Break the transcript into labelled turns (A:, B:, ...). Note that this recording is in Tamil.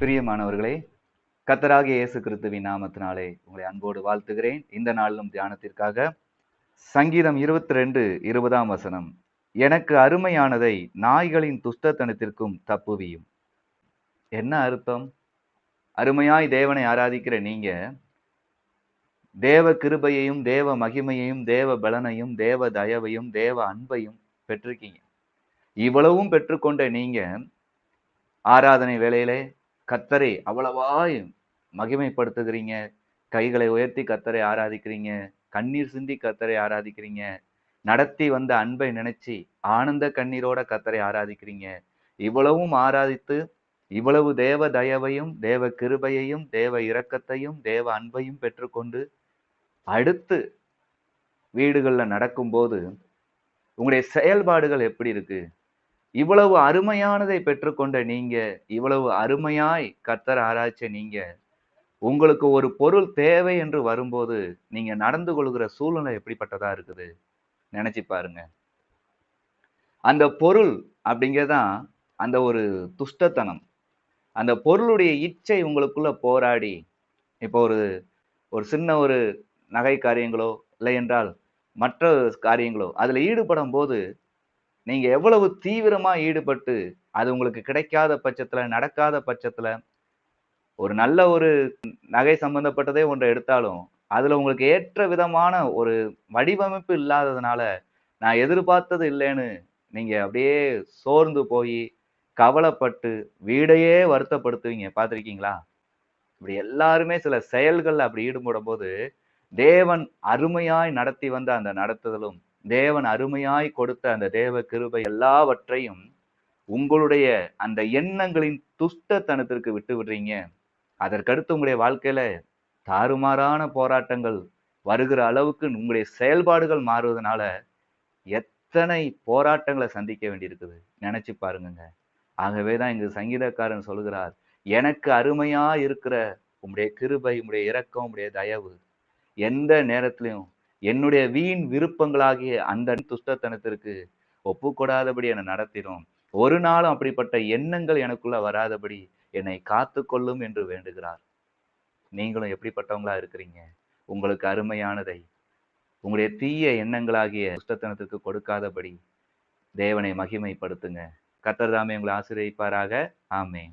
A: பிரியமானவர்களே கத்தராகிய இயேசு கிறிஸ்துவின் நாமத்தினாலே உங்களை அன்போடு வாழ்த்துகிறேன். இந்த நாளிலும் தியானத்திற்காக சங்கீதம் இருபத்தி ரெண்டு இருபதாம் வசனம். எனக்கு அருமையானதை நாய்களின் துஷ்டத்தனத்திற்கும் தப்புவியும். என்ன அர்த்தம்? அருமையாய் தேவனை ஆராதிக்கிற நீங்க தேவ கிருபையையும் தேவ மகிமையையும் தேவ பலனையும் தேவ தயவையும் தேவ அன்பையும் பெற்றிருக்கீங்க. இவ்வளவும் பெற்றுக்கொண்ட நீங்க ஆராதனை வேலையிலே கத்தரை அவ்வளவாய் மகிமைப்படுத்துகிறீங்க. கைகளை உயர்த்தி கத்தரை ஆராதிக்கிறீங்க. கண்ணீர் சிந்தி கத்தரை ஆராதிக்கிறீங்க. நடத்தி வந்த அன்பை நினைச்சு ஆனந்த கண்ணீரோட கத்தரை ஆராதிக்கிறீங்க. இவ்வளவும் ஆராதித்து இவ்வளவு தேவ தயவையும் தேவ கிருபையையும் தேவ இரக்கத்தையும் தேவ அன்பையும் பெற்றுக்கொண்டு அடுத்து வீடுகளில் நடக்கும்போது உங்களுடைய செயல்பாடுகள் எப்படி இருக்கு? இவ்வளவு அருமையானதை பெற்றுக்கொண்ட நீங்க இவ்வளவு அருமையாய் கர்த்தர் ஆராய்ச்ச நீங்க உங்களுக்கு ஒரு பொருள் தேவை என்று வரும்போது நீங்க நடந்து கொள்கிற சூழ்நிலை எப்படிப்பட்டதா இருக்குது? நினைச்சு பாருங்க. அந்த பொருள் அப்படிங்கிறதான் அந்த ஒரு துஷ்டத்தனம். அந்த பொருளுடைய இச்சை உங்களுக்குள்ள போராடி இப்போ ஒரு ஒரு சின்ன ஒரு நகை காரியங்களோ இல்லை என்றால் மற்ற காரியங்களோ அதில் ஈடுபடும் போது நீங்கள் எவ்வளவு தீவிரமாக ஈடுபட்டு அது உங்களுக்கு கிடைக்காத பட்சத்தில் நடக்காத பட்சத்தில் ஒரு நல்ல ஒரு நகை சம்பந்தப்பட்டதே ஒன்றை எடுத்தாலும் அதில் உங்களுக்கு ஏற்ற விதமான ஒரு வடிவமைப்பு இல்லாததுனால நான் எதிர்பார்த்தது இல்லைன்னு நீங்கள் அப்படியே சோர்ந்து போய் கவலைப்பட்டு வீடையே வருத்தப்படுத்துவீங்க. பார்த்துருக்கீங்களா? இப்படி எல்லாருமே சில செயல்கள் அப்படி ஈடுபடும் போது தேவன் அருமையாய் நடத்தி வந்த அந்த நடத்துதலும் தேவன் அருமையாய் கொடுத்த அந்த தேவ கிருபை எல்லாவற்றையும் உங்களுடைய அந்த எண்ணங்களின் துஷ்டத்தனத்திற்கு விட்டு விடுறீங்க. அதற்கடுத்து உங்களுடைய வாழ்க்கையில தாறுமாறான போராட்டங்கள் வருகிற அளவுக்கு உங்களுடைய செயல்பாடுகள் மாறுவதனால எத்தனை போராட்டங்களை சந்திக்க வேண்டியிருக்குது? நினைச்சு பாருங்க ஆகவே தான் இங்கு சங்கீதக்காரன் சொல்கிறார் எனக்கு அருமையா இருக்கிற உம்முடைய கிருபை உம்முடைய இரக்கம் உம்முடைய தயவு எந்த நேரத்திலையும் என்னுடைய வீண் விருப்பங்களாகிய அந்த துஷ்டத்தனத்திற்கு ஒப்புக்கூடாதபடி என்னை நடத்திடும். ஒரு நாளும் அப்படிப்பட்ட எண்ணங்கள் எனக்குள்ள வராதபடி என்னை காத்து கொள்ளும் என்று வேண்டுகிறார். நீங்களும் எப்படிப்பட்டவங்களா இருக்கிறீங்க? உங்களுக்கு அருமையானதை உங்களுடைய தீய எண்ணங்களாகிய துஷ்டத்தனத்திற்கு கொடுக்காதபடி தேவனை மகிமைப்படுத்துங்க. கத்தர் தாமே உங்களை ஆசிரியப்பாராக ஆமே